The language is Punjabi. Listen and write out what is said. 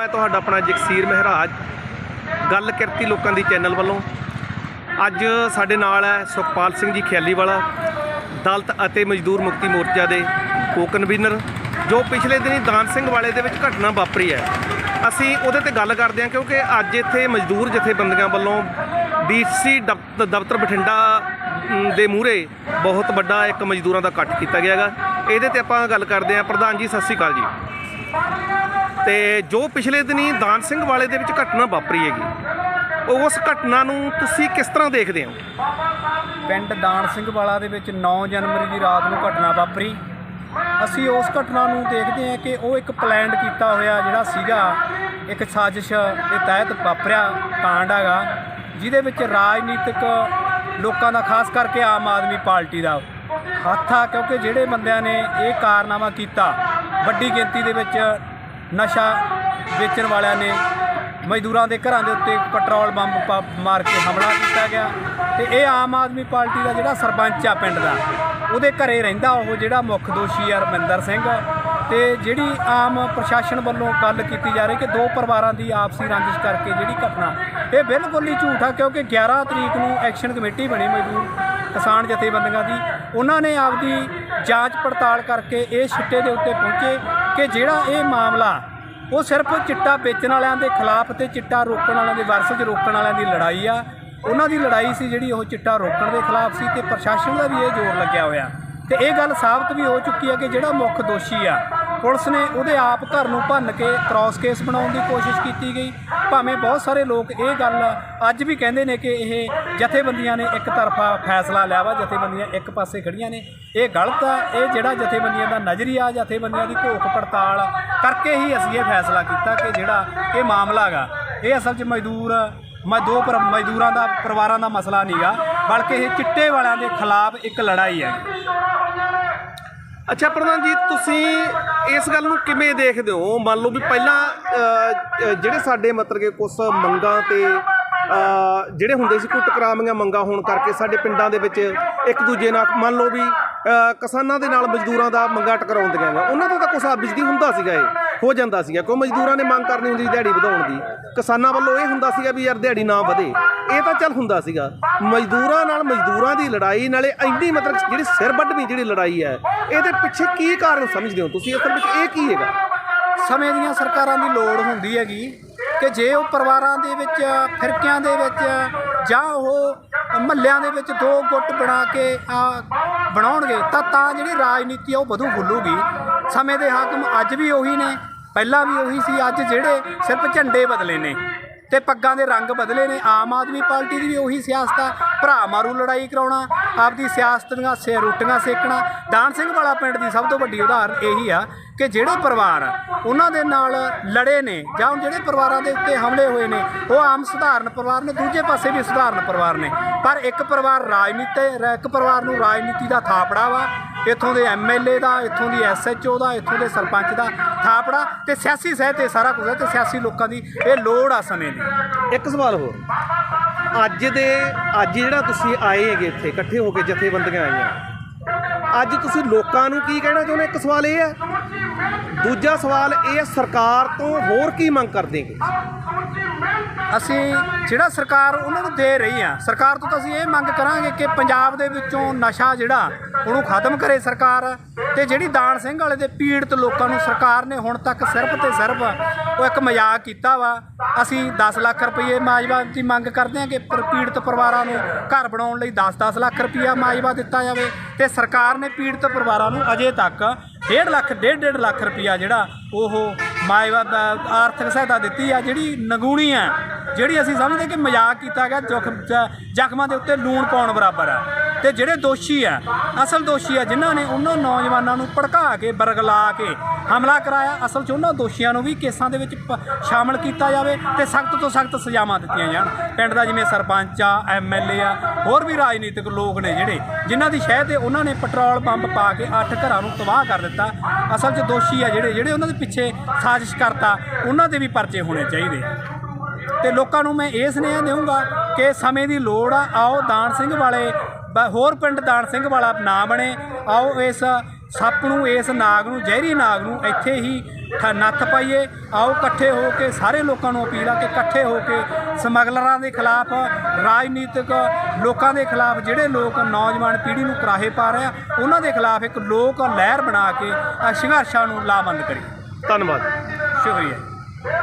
ਮੈਂ ਤੁਹਾਡਾ ਆਪਣਾ ਜਗਸੀਰ ਮਹਿਰਾਜ, ਗੱਲ ਕਿਰਤੀ ਲੋਕਾਂ ਦੀ ਚੈਨਲ ਵੱਲੋਂ। ਅੱਜ ਸਾਡੇ ਨਾਲ ਹੈ ਸੁਖਪਾਲ ਸਿੰਘ ਜੀ ਖਿਆਲੀ ਵਾਲਾ ਦਲਤ ਅਤੇ ਮਜ਼ਦੂਰ ਮੁਕਤੀ ਮੋਰਚਾ ਦੇ ਕੋ ਕਨਵੀਨਰ ਜੋ ਪਿਛਲੇ ਦਿਨੀ ਦਾਨ ਸਿੰਘ ਵਾਲੇ ਦੇ ਵਿੱਚ ਘਟਨਾ ਵਾਪਰੀ ਹੈ। ਅਸੀਂ ਉਹਦੇ ਤੇ ਗੱਲ ਕਰਦੇ ਹਾਂ ਕਿਉਂਕਿ ਅੱਜ ਇੱਥੇ ਮਜ਼ਦੂਰ ਜਥੇਬੰਦੀਆਂ ਵੱਲੋਂ ਡੀਸੀ ਦਫ਼ਤਰ ਬਠਿੰਡਾ ਦੇ ਮੂਹਰੇ ਬਹੁਤ ਵੱਡਾ ਇੱਕ ਮਜ਼ਦੂਰਾਂ ਦਾ ਇਕੱਠ ਕੀਤਾ ਗਿਆ ਹੈਗਾ। ਇਹਦੇ ਤੇ ਆਪਾਂ ਗੱਲ ਕਰਦੇ ਹਾਂ। ਪ੍ਰਧਾਨ ਜੀ, ਸਤਿ ਸ਼੍ਰੀ ਅਕਾਲ ਜੀ। ਤੇ ਜੋ ਪਿਛਲੇ ਦਿਨੀ ਦਾਨ ਸਿੰਘ ਵਾਲੇ ਦੇ ਵਿੱਚ ਘਟਨਾ ਵਾਪਰੀ ਹੈਗੀ ਉਸ ਘਟਨਾ ਨੂੰ ਤੁਸੀਂ ਕਿਸ ਤਰ੍ਹਾਂ ਦੇਖਦੇ ਹੋ? ਪਿੰਡ ਦਾਨ ਸਿੰਘ ਵਾਲਾ ਦੇ ਵਿੱਚ 9 ਜਨਵਰੀ ਦੀ ਰਾਤ ਨੂੰ ਘਟਨਾ ਵਾਪਰੀ। ਅਸੀਂ ਉਸ ਘਟਨਾ ਨੂੰ ਦੇਖਦੇ ਹਾਂ ਕਿ ਉਹ ਇੱਕ ਪਲਾਨਡ ਕੀਤਾ ਹੋਇਆ ਜਿਹੜਾ ਸੀਗਾ, ਇੱਕ ਸਾਜ਼ਿਸ਼ ਦੇ ਤਹਿਤ ਵਾਪਰਿਆ ਕਾਂਡ ਹੈਗਾ, ਜਿਹਦੇ ਵਿੱਚ ਰਾਜਨੀਤਿਕ ਲੋਕਾਂ ਦਾ, ਖਾਸ ਕਰਕੇ ਆਮ ਆਦਮੀ ਪਾਰਟੀ ਦਾ ਹੱਥ ਆ, ਕਿਉਂਕਿ ਜਿਹੜੇ ਬੰਦਿਆਂ ਨੇ ਇਹ ਕਾਰਨਾਮਾ ਕੀਤਾ, ਵੱਡੀ ਗਿਣਤੀ ਦੇ ਵਿੱਚ ਨਸ਼ਾ ਵੇਚਣ ਵਾਲਿਆਂ ਨੇ ਮਜ਼ਦੂਰਾਂ ਦੇ ਘਰਾਂ ਦੇ ਉੱਤੇ ਪੈਟਰੋਲ ਬੰਬ ਪਾ- ਮਾਰ ਕੇ ਹਮਲਾ ਕੀਤਾ ਗਿਆ ਤੇ ਇਹ ਆਮ ਆਦਮੀ ਪਾਰਟੀ ਦਾ ਜਿਹੜਾ ਸਰਪੰਚ ਆ ਪਿੰਡ ਦਾ, ਉਹਦੇ ਘਰੇ ਰਹਿੰਦਾ ਉਹ ਜਿਹੜਾ ਮੁੱਖ ਦੋਸ਼ੀ ਆ ਰਮਿੰਦਰ ਸਿੰਘ ਤੇ ਜਿਹੜੀ ਆਮ ਪ੍ਰਸ਼ਾਸਨ ਵੱਲੋਂ ਗੱਲ ਕੀਤੀ ਜਾ ਰਹੀ ਕਿ ਦੋ ਪਰਿਵਾਰਾਂ ਦੀ ਆਪਸੀ ਰੰਜਿਸ਼ ਕਰਕੇ ਜਿਹੜੀ ਘਟਨਾ, ਇਹ ਬਿਲਕੁਲ ਹੀ ਝੂਠ ਆ ਕਿਉਂਕਿ 11 ਤਰੀਕ ਨੂੰ ਐਕਸ਼ਨ ਕਮੇਟੀ ਬਣੀ ਮਜ਼ਦੂਰ ਕਿਸਾਨ ਜਥੇਬੰਦੀਆਂ ਦੀ, ਉਹਨਾਂ ਨੇ ਆਪਦੀ ਜਾਂਚ ਪੜਤਾਲ ਕਰਕੇ ਇਹ ਛਿੱਟੇ ਦੇ ਉੱਤੇ ਪਹੁੰਚੇ ਕਿ ਜਿਹੜਾ ਇਹ ਮਾਮਲਾ, ਉਹ ਸਿਰਫ ਚਿੱਟਾ ਵੇਚਣ ਵਾਲਿਆਂ ਦੇ ਖਿਲਾਫ ਤੇ ਚਿੱਟਾ ਰੋਕਣ ਵਾਲਿਆਂ ਦੇ ਵਰਸ 'ਚ ਰੋਕਣ ਵਾਲਿਆਂ ਦੀ ਲੜਾਈ ਆ। ਉਹਨਾਂ ਦੀ ਲੜਾਈ ਸੀ ਜਿਹੜੀ ਉਹ ਚਿੱਟਾ ਰੋਕਣ ਦੇ ਖਿਲਾਫ ਸੀ ਤੇ ਪ੍ਰਸ਼ਾਸਨ ਦਾ ਵੀ ਇਹ ਜ਼ੋਰ ਲੱਗਿਆ ਹੋਇਆ। ਤੇ ਇਹ ਗੱਲ ਸਾਬਤ ਵੀ ਹੋ ਚੁੱਕੀ ਹੈ ਕਿ ਜਿਹੜਾ ਮੁੱਖ ਦੋਸ਼ੀ ਆ ਪੁਲਿਸ ਨੇ ਉਹਦੇ ਆਪ ਘਰ ਨੂੰ ਭੰਨ ਕੇ ਕ੍ਰਾਸ ਕੇਸ ਬਣਾਉਣ ਦੀ ਕੋਸ਼ਿਸ਼ ਕੀਤੀ ਗਈ। ਭਾਵੇਂ ਬਹੁਤ ਸਾਰੇ ਲੋਕ ਇਹ ਗੱਲ ਅੱਜ ਵੀ ਕਹਿੰਦੇ ਨੇ ਕਿ ਇਹ ਜਥੇਬੰਦੀਆਂ ਨੇ ਇੱਕ ਤਰਫਾ ਫੈਸਲਾ ਲਿਆ ਵਾ, ਜਥੇਬੰਦੀਆਂ ਇੱਕ ਪਾਸੇ ਖੜੀਆਂ ਨੇ। ਇਹ ਗਲਤ ਆ, ਇਹ ਜਿਹੜਾ ਜਥੇਬੰਦੀਆਂ ਦਾ ਨਜ਼ਰੀਆ ਜਥੇਬੰਦੀਆਂ ਦੀ ਘੋਖ ਪੜਤਾਲ ਕਰਕੇ ਹੀ ਅਸੀਂ ਇਹ ਫੈਸਲਾ ਕੀਤਾ ਕਿ ਜਿਹੜਾ ਇਹ ਮਾਮਲਾ ਹੈਗਾ ਇਹ ਅਸਲ 'ਚ ਮਜ਼ਦੂਰ, ਮੈਂ, ਦੋ ਪਰ, ਮਜ਼ਦੂਰਾਂ ਦਾ, ਪਰਿਵਾਰਾਂ ਦਾ ਮਸਲਾ ਨਹੀਂਗਾ ਬਲਕਿ ਇਹ ਚਿੱਟੇ ਵਾਲਿਆਂ ਦੇ ਖਿਲਾਫ ਇੱਕ ਲੜਾਈ ਹੈ। ਅੱਛਾ, ਪ੍ਰਧਾਨ ਜੀ, ਤੁਸੀਂ ਇਸ ਗੱਲ ਨੂੰ ਕਿਵੇਂ ਦੇਖਦੇ ਹੋ? ਮੰਨ ਲਓ ਵੀ ਪਹਿਲਾਂ ਜਿਹੜੇ ਸਾਡੇ ਮਤਲਬ ਕਿ ਕੁਝ ਮੰਗਾਂ ਤੇ ਜਿਹੜੇ ਹੁੰਦੇ ਸੀ ਕੋਈ ਟਕਰਾਵੀਆਂ ਮੰਗਾਂ ਹੋਣ ਕਰਕੇ ਸਾਡੇ ਪਿੰਡਾਂ ਦੇ ਵਿੱਚ ਇੱਕ ਦੂਜੇ ਨਾਲ, ਮੰਨ ਲਓ ਵੀ ਕਿਸਾਨਾਂ ਦੇ ਨਾਲ ਮਜ਼ਦੂਰਾਂ ਦਾ ਮੰਗਾਂ ਟਕਰਾਉਂਦੀਆਂ ਵਾ ਉਹਨਾਂ ਦਾ ਤਾਂ ਕੁਛ ਬਿਜਲੀ ਹੁੰਦਾ ਸੀਗਾ ਇਹ, ਹੋ ਜਾਂਦਾ ਸੀਗਾ। ਕੋਈ ਮਜ਼ਦੂਰਾਂ ਨੇ ਮੰਗ ਕਰਨੀ ਹੁੰਦੀ ਸੀ ਦਿਹਾੜੀ ਵਧਾਉਣ ਦੀ। ਕਿਸਾਨਾਂ ਵੱਲੋਂ ਇਹ ਹੁੰਦਾ ਸੀਗਾ ਵੀ ਯਾਰ ਦਿਹਾੜੀ ਨਾ ਵਧੇ। ਇਹ ਤਾਂ ਚੱਲ ਹੁੰਦਾ ਸੀਗਾ। ਮਜ਼ਦੂਰਾਂ ਨਾਲ ਮਜ਼ਦੂਰਾਂ ਦੀ ਲੜਾਈ, ਨਾਲੇ ਇੰਨੀ ਮਤਲਬ ਜਿਹੜੀ ਸਿਰ ਵੱਢਵੀਂ ਜਿਹੜੀ ਲੜਾਈ ਹੈ, ਇਹਦੇ ਪਿੱਛੇ ਕੀ ਕਾਰਨ ਸਮਝਦੇ ਹੋ ਤੁਸੀਂ? ਅਸਲ ਵਿੱਚ ਇਹ ਕੀ ਹੈਗਾ? ਸਮੇਂ ਦੀਆਂ ਸਰਕਾਰਾਂ ਦੀ ਲੋੜ ਹੁੰਦੀ ਹੈਗੀ ਕਿ ਜੇ ਉਹ ਪਰਿਵਾਰਾਂ ਦੇ ਵਿੱਚ, ਫਿਰਕਿਆਂ ਦੇ ਵਿੱਚ ਜਾਂ ਉਹ ਮਹੱਲਿਆਂ ਦੇ ਵਿੱਚ ਦੋ ਗੁੱਟ ਬਣਾ ਕੇ ਬਣਾਉਣਗੇ, ਤਾਂ ਤਾਂ ਜਿਹੜੀ ਰਾਜਨੀਤੀ ਆ ਉਹ ਵਧੂ ਫੁੱਲੂਗੀ। ਸਮੇਂ ਦੇ ਹਾਕਮ ਅੱਜ ਵੀ ਉਹੀ ਨੇ, ਪਹਿਲਾਂ ਵੀ ਉਹੀ ਸੀ, ਅੱਜ ਜਿਹੜੇ ਸਿਰਫ ਝੰਡੇ ਬਦਲੇ ਨੇ। ਤੇ ਪੱਗਾਂ ਦੇ ਰੰਗ ਬਦਲੇ ਨੇ। ਆਮ ਆਦਮੀ ਪਾਰਟੀ ਦੀ ਵੀ ਉਹੀ ਸਿਆਸਤ ਆ। ਭਰਾ ਮਾਰੂ ਲੜਾਈ ਕਰਾਉਣਾ, ਆਪਦੀ ਸਿਆਸਤ ਦੀਆਂ ਸੇ, ਰੋਟੀਆਂ ਸੇਕਣਾ। ਦਾਨ ਸਿੰਘ ਵਾਲਾ ਪਿੰਡ ਦੀ ਸਭ ਤੋਂ ਵੱਡੀ ਉਦਾਹਰਨ ਇਹੀ ਆ ਕਿ ਜਿਹੜੇ ਪਰਿਵਾਰ ਉਹਨਾਂ ਦੇ ਨਾਲ ਲੜੇ ਨੇ ਜਾਂ ਹੁਣ ਜਿਹੜੇ ਪਰਿਵਾਰਾਂ ਦੇ ਉੱਤੇ ਹਮਲੇ ਹੋਏ ਨੇ, ਉਹ ਆਮ ਸਧਾਰਨ ਪਰਿਵਾਰ ਨੇ, ਦੂਜੇ ਪਾਸੇ ਵੀ ਸਧਾਰਨ ਪਰਿਵਾਰ ਨੇ। ਪਰ ਇੱਕ ਪਰਿਵਾਰ ਰਾਜਨੀਤੀ, ਇੱਕ ਪਰਿਵਾਰ ਨੂੰ ਰਾਜਨੀਤੀ ਦਾ ਥਾਪੜਾ ਵਾ ਇੱਥੋਂ ਦੇ ਐਮਐਲਏ ਦਾ ਇੱਥੋਂ ਦੀ ਐਸਐਚਓ ਦਾ ਇੱਥੋਂ ਦੇ ਸਰਪੰਚ ਦਾ ਥਾਪੜਾ ਤੇ ਸਿਆਸੀ ਸਹਿ ਤੇ ਸਾਰਾ ਕੁਝ ਹੈ ਤੇ ਸਿਆਸੀ ਲੋਕਾਂ ਦੀ ਇਹ ਲੋੜ ਆ ਸਮੇਂ ਦੀ। ਇੱਕ ਸਵਾਲ ਹੋਰ। ਅੱਜ ਦੇ ਅੱਜ ਜਿਹੜਾ ਤੁਸੀਂ ਆਏ ਹੈਗੇ ਇੱਥੇ ਇਕੱਠੇ ਹੋ ਕੇ ਜਥੇਬੰਦੀਆਂ ਆਈਆਂ ਅੱਜ ਤੁਸੀਂ ਲੋਕਾਂ ਨੂੰ ਕੀ ਕਹਿਣਾ ਚਾਹੁੰਦੇ? ਇੱਕ ਸਵਾਲ ਇਹ ਹੈ। ਦੂਜਾ ਸਵਾਲ ਇਹ ਹੈ ਸਰਕਾਰ ਤੋਂ ਹੋਰ ਕੀ ਮੰਗ ਕਰਦੇ ਹੈਗੇ ਅਸੀਂ ਜਿਹੜਾ ਸਰਕਾਰ ਉਹਨਾਂ ਨੂੰ ਦੇ ਰਹੀ ਆ ਸਰਕਾਰ ਤੋਂ ਤਾਂ ਅਸੀਂ ਇਹ ਮੰਗ ਕਰਾਂਗੇ ਕਿ ਪੰਜਾਬ ਦੇ ਵਿੱਚੋਂ ਨਸ਼ਾ ਜਿਹੜਾ ਉਹਨੂੰ ਖਤਮ ਕਰੇ ਸਰਕਾਰ ਤੇ ਜਿਹੜੀ ਦਾਨ ਸਿੰਘ ਵਾਲੇ ਦੇ ਪੀੜਤ ਲੋਕਾਂ ਨੂੰ ਸਰਕਾਰ ਨੇ ਹੁਣ ਤੱਕ ਸਿਰਫ ਤੇ ਸਿਰਫ ਉਹ ਇੱਕ ਮਜ਼ਾਕ ਕੀਤਾ ਵਾ, ਅਸੀਂ 10 ਲੱਖ ਰੁਪਏ ਮਾਜਵਾ ਦੀ ਮੰਗ ਕਰਦੇ ਹਾਂ ਕਿ ਪਰ- ਪੀੜਤ ਪਰਿਵਾਰਾਂ ਨੂੰ ਘਰ ਬਣਾਉਣ ਲਈ 10-10 ਲੱਖ ਰੁਪਇਆ ਮਾਜਵਾ ਦਿੱਤਾ ਜਾਵੇ ਤੇ ਸਰਕਾਰ ਨੇ ਪੀੜਤ ਪਰਿਵਾਰਾਂ ਨੂੰ ਅਜੇ ਤੱਕ 1.5 ਲੱਖ 1.5 ਲੱਖ ਰੁਪਇਆ ਜਿਹੜਾ ਉਹ ਮਾਜਵਾ ਆਰਥਿਕ ਸਹਾਇਤਾ ਦਿੱਤੀ ਆ, ਜਿਹੜੀ ਨਗੂਣੀ ਆ, ਜਿਹੜੀ ਅਸੀਂ ਸਮਝਦੇ ਕਿ ਮਜ਼ਾਕ ਕੀਤਾ ਗਿਆ ਜ਼ਖਮ ਜ- ਜ਼ਖਮਾਂ ਦੇ ਉੱਤੇ ਲੂਣ ਪਾਉਣ ਬਰਾਬਰ ਆ। ਤੇ ਜਿਹੜੇ ਦੋਸ਼ੀ ਆ, ਅਸਲ ਦੋਸ਼ੀ ਆ ਜਿਨ੍ਹਾਂ ਨੇ ਉਹਨਾਂ ਨੌਜਵਾਨਾਂ ਨੂੰ ਭੜਕਾ ਕੇ, ਬਰਗਲਾ ਕੇ ਹਮਲਾ ਕਰਾਇਆ। ਅਸਲ 'ਚ ਉਹਨਾਂ ਦੋਸ਼ੀਆਂ ਨੂੰ ਵੀ ਕੇਸਾਂ ਦੇ ਵਿੱਚ ਪ- ਸ਼ਾਮਲ ਕੀਤਾ ਜਾਵੇ ਤੇ ਸਖਤ ਤੋਂ ਸਖਤ ਸਜ਼ਾਵਾਂ ਦਿੱਤੀਆਂ ਜਾਣ। ਪਿੰਡ ਦਾ ਜਿਵੇਂ ਸਰਪੰਚ ਆ ਐਮਐਲਏ ਆ, ਹੋਰ ਵੀ ਰਾਜਨੀਤਿਕ ਲੋਕ ਨੇ ਜਿਹੜੇ, ਜਿਨ੍ਹਾਂ ਦੀ ਸ਼ਹਿ ਤੇ ਉਹਨਾਂ ਨੇ ਪੈਟਰੋਲ ਪੰਪ ਪਾ ਕੇ ਅੱਠ ਘਰਾਂ ਨੂੰ ਤਬਾਹ ਕਰ ਦਿੱਤਾ। ਅਸਲ 'ਚ ਦੋਸ਼ੀ ਆ ਜਿਹੜੇ ਜਿਹੜੇ ਉਹਨਾਂ ਦੇ ਪਿੱਛੇ ਸਾਜ਼ਿਸ਼ ਕਰਤਾ, ਉਹਨਾਂ ਦੇ ਵੀ ਪਰਚੇ ਹੋਣੇ ਚਾਹੀਦੇ। ਤੇ ਲੋਕਾਂ ਨੂੰ ਮੈਂ ਇਹ ਸੁਨੇਹਾ ਦੇਵਾਂਗਾ ਕਿ ਸਮੇਂ ਦੀ ਲੋੜ ਆ, ਆਓ ਦਾਨ ਸਿੰਘ ਵਾਲੇ ਹੋਰ ਪਿੰਡ ਦਾਨ ਸਿੰਘ ਵਾਲਾ ਨਾ ਬਣੇ। ਆਓ ਇਸ ਸੱਪ ਨੂੰ ਇਸ ਨਾਗ ਨੂੰ ਜ਼ਹਿਰੀ ਨਾਗ ਨੂੰ ਇੱਥੇ ਹੀ ਨੱਥ ਪਾਈਏ। ਆਓ ਇਕੱਠੇ ਹੋ ਕੇ ਸਾਰੇ ਲੋਕਾਂ ਨੂੰ ਅਪੀਲ ਆ ਕਿ ਇਕੱਠੇ ਹੋ ਕੇ ਸਮਗਲਰਾਂ ਦੇ ਖਿਲਾਫ ਰਾਜਨੀਤਿਕ ਲੋਕਾਂ ਦੇ ਖਿਲਾਫ ਜਿਹੜੇ ਲੋਕ ਨੌਜਵਾਨ ਪੀੜ੍ਹੀ ਨੂੰ ਕਰਾਹੇ ਪਾ ਰਹੇ ਆ ਉਹਨਾਂ ਦੇ ਖਿਲਾਫ ਇੱਕ ਲੋਕ ਲਹਿਰ ਬਣਾ ਕੇ ਸੰਘਰਸ਼ਾਂ ਨੂੰ ਲਾਮਬੰਦ ਕਰੀਏ। ਧੰਨਵਾਦ। ਸ਼ੁਕਰੀਆ।